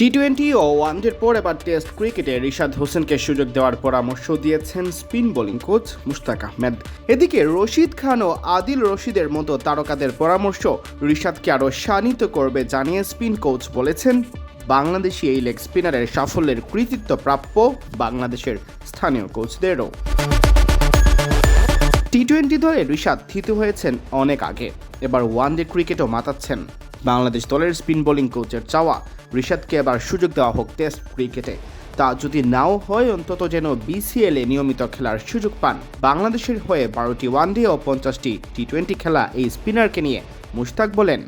T twenty ও ওয়ানডের পর এবার test ক্রিকেটে রিশাদ হোসেনকে সুযোগ দেওয়ার পরামর্শ দিয়েছেন spin bowling coach Mushtaq Ahmed. এদিকে রশিদ খান ও আদিল রশিদের মতো তারকাদের পরামর্শ রিশাদকে আরও শানিত করবে জানিয়ে স্পিন কোচ বলেছেন, বাংলাদেশি এই লেগ স্পিনারের সাফল্যের কৃতিত্ব প্রাপ্য বাংলাদেশের স্থানীয় কোচদেরও। টি টোয়েন্টি দলে রিশাদ থিতু হয়েছেন অনেক আগে, এবার ওয়ান ডে ক্রিকেটও মাতাচ্ছেন। বাংলাদেশ দলের স্পিন বোলিং কোচের চাওয়া রিশাদকে এবার সুযোগ দেওয়া হোক টেস্ট ক্রিকেটে। তা যদি নাও হয় অন্তত যেন বিসিএল নিয়মিত খেলার সুযোগ পান। বাংলাদেশের হয়ে বারোটি ওয়ান ডে ও পঞ্চাশটি টি টোয়েন্টি খেলা এই স্পিনারকে নিয়ে মুশতাক বলেন।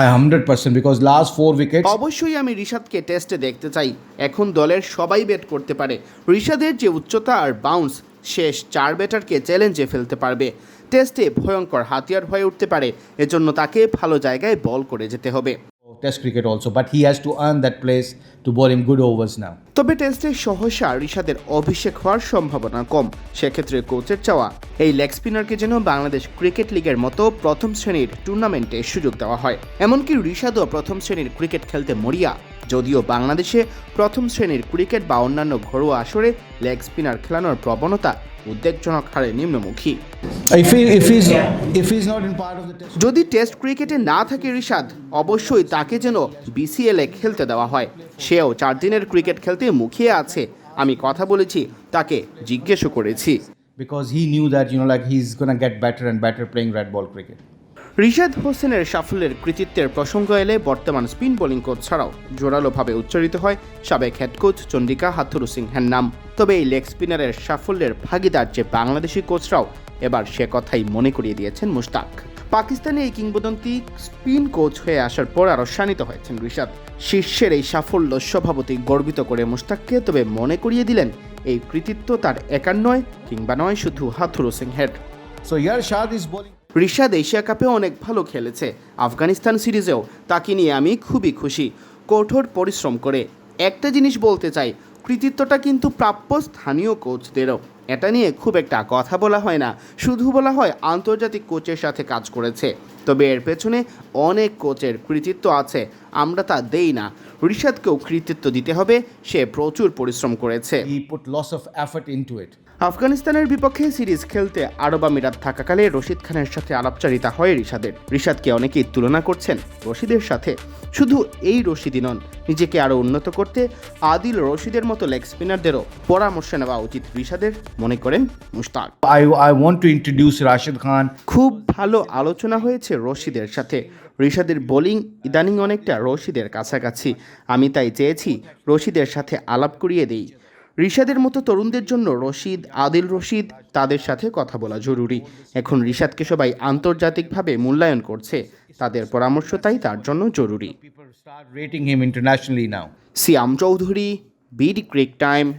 I 100% because last four wickets. অবশ্যই আমি রিশাদকে টেস্টে দেখতে চাই। এখন দলের সবাই ব্যাট করতে পারে। রিশাদের যে উচ্চতা আর বাউন্স শেষ চার ব্যাটারকে চ্যালেঞ্জে ফেলতে পারবে। টেস্টে ভয়ঙ্কর হাতিয়ার হয়ে উঠতে পারে। এজন্য তাকে ভালো জায়গায় বল করে যেতে হবে। Test cricket also, but he has to earn that place to bowl him good overs now. তবে টেস্টে সহসা রিশাদের অভিষেক হওয়ার সম্ভাবনা কম। সেক্ষেত্রে কোচের চাওয়া এই লেগ স্পিনারকে যেন বাংলাদেশ ক্রিকেট লিগের মতো প্রথম শ্রেণির টুর্নামেন্টে সুযোগ দেওয়া হয়। এমনকি রিশাদও প্রথম শ্রেণির ক্রিকেট খেলতে মরিয়া। যদিও বাংলাদেশে প্রথম শ্রেণির ক্রিকেট বা অন্যান্য ঘরোয়া আসরে লেগ স্পিনার খেলানোর প্রবণতা উদ্বেগজনক হারে নিম্নমুখী. যদি টেস্ট ক্রিকেটে না থাকে রিশাদ অবশ্যই তাকে যেন বিসিএলে খেলতে দেওয়া হয় সেও চার দিনের ক্রিকেট খেলতে মুখিয়ে আছে আমি কথা বলেছি তাকে জিজ্ঞেসও করেছি Because he knew that you know like he's gonna get better and better playing red ball cricket. Rishad হোসেনের সাফল্যের কৃতিত্বের প্রসঙ্গ এলে বর্তমান স্পিন বোলিং কোচ ছাড়াও জোরালোভাবে উচ্চারিত হয় সাবেক হেড কোচ চন্ডিকা হাথুরু সিংহের নাম তবে এই লেগ স্পিনারের সাফল্যের ভাগিদার যে বাংলাদেশি কোচরাও, এবার সে কথাই মনে করিয়ে দিয়েছেন মুশতাক। পাকিস্তানে এই কিংবদন্তি স্পিন কোচ হয়ে আসার পর আরও শানিত হয়েছেন রিশাদ। শীর্ষের এই সাফল্য স্বভাবতই গর্বিত করে মুশতাককে তবে মনে করিয়ে দিলেন, এই কৃতিত্ব তার একার নয় কিংবা নয় শুধু হাথুরু সিংহের So, here Shad is bowling. Rishad Asia কাপে অনেক ভালো খেলেছে। আফগানিস্তান সিরিজেও তাকে নিয়ে আমি খুবই খুশি। কঠোর পরিশ্রম করে। একটা জিনিস বলতে চাই, কৃতিত্বটা কিন্তু প্রাপ্য স্থানীয় কোচদেরও এটা নিয়ে খুব একটা কথা বলা হয় না। শুধু বলা হয় আন্তর্জাতিক কোচের সাথে কাজ করেছে। তবে এর পেছনে অনেক কোচের কৃতিত্ব আছে। আমরা তা দেই না। ঋষাদকেও কৃতিত্ব দিতে হবে। সে প্রচুর পরিশ্রম করেছে। আফগানিস্তানের বিপক্ষে সিরিজ খেলতে আরব আমিরাত থাকাকালে রশিদ খানের সাথে আলাপচারিতা হয় রিশাদের। রিশাদকে অনেকেই তুলনা করছেন রশিদের সাথে। শুধু এই রশিদই নন নিজেকে আরও উন্নত করতে আদিল রশিদের মতো লেগ স্পিনারদেরও পরামর্শ নেওয়া উচিত রিশাদের মনে করেন Mushtaq. I I want to introduce Rashid Khan খুব ভালো আলোচনা হয়েছে রশিদের সাথে। রিশাদের বোলিং ইদানিং অনেকটা রশিদের কাছাকাছি। আমি তাই চেয়েছি রশিদের সাথে আলাপ করিয়ে দেই। ঋষাদের মতো তরুণদের জন্য রশিদ আদিল রশিদ তাদের সাথে কথা বলা জরুরি। এখন রিশাদকে সবাই আন্তর্জাতিকভাবে মূল্যায়ন করছে। তাদের পরামর্শ তাই তার জন্য জরুরি. Siyam Chowdhury BD cric time.